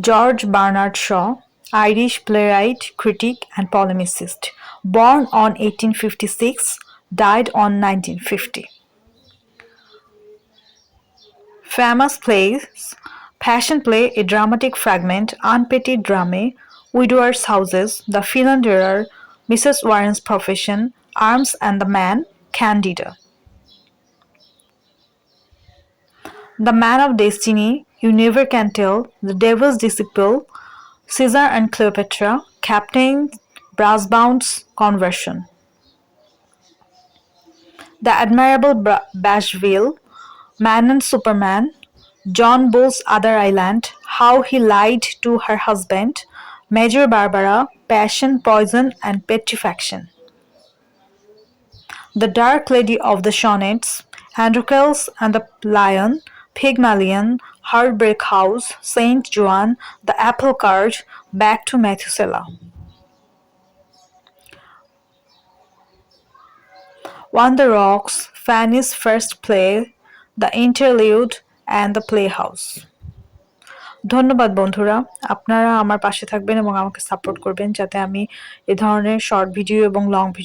George Bernard Shaw, Irish playwright, critic, and polemicist, born on 1856, died on 1950. Famous plays Passion Play, a dramatic fragment, Unpetty Drame, Widower's Houses, The Philanderer, Mrs. Warren's Profession, Arms and the Man, Candida. The Man of Destiny, You Never Can Tell, The Devil's Disciple, Caesar and Cleopatra, Captain Brassbound's Conversion. The Admirable Bra- Bashville, Man and Superman, John Bull's Other Island, How He Lied to Her Husband, Major Barbara, Passion, Poison, and Petrifaction. The Dark Lady of the Sonnets, Androcles and the Lion, Pygmalion, Heartbreak House, Saint Joan, The Apple Cart, Back to Methuselah. On the Rocks, Fanny's first play, The Interlude, and The Playhouse. ধন্যবাদ বন্ধুরা আপনারা আমার পাশে থাকবেন এবং আমাকে support করবেন যাতে আমি এ ধরনের শর্ট ভিডিও এবং লং ভিডিও